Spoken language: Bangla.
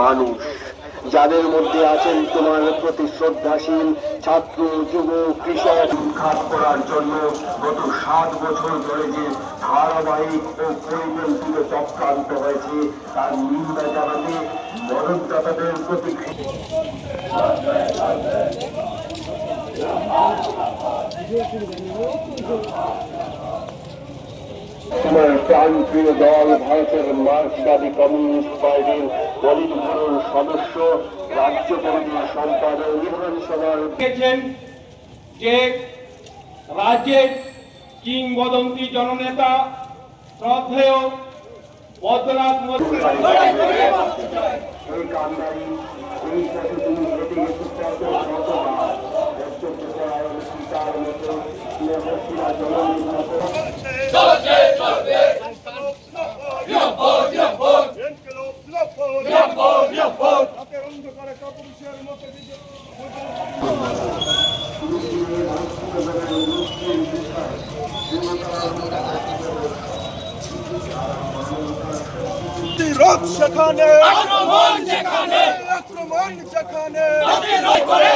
মানুষ। যাদের মধ্যে আছেন তোমার প্রতি শ্রদ্ধাশীল ছাত্র, যুব, কৃষক উৎখাত করার জন্য গত সাত বছর ধরে যে ধারাবাহিক ও পরিকল্পিত চক্রান্ত হয়েছে, তার নিন্দা জানাতে মদতদাতাদের প্রতি তোমার প্রাণপ্রিয় দল, ভারতের মার্ক্সবাদী কমিউনিস্ট পার্টির দলিত সদস্য রাজ্য কমিটির সম্পাদক বিধানসভার যে রাজ্যের কিংবদন্তি জননেতা শ্রদ্ধেয় বদ্রনাথ মন্ত্রী রথ সেখানে। আক্রমণ সেখানে আক্রমণ সেখানে লড়াই করে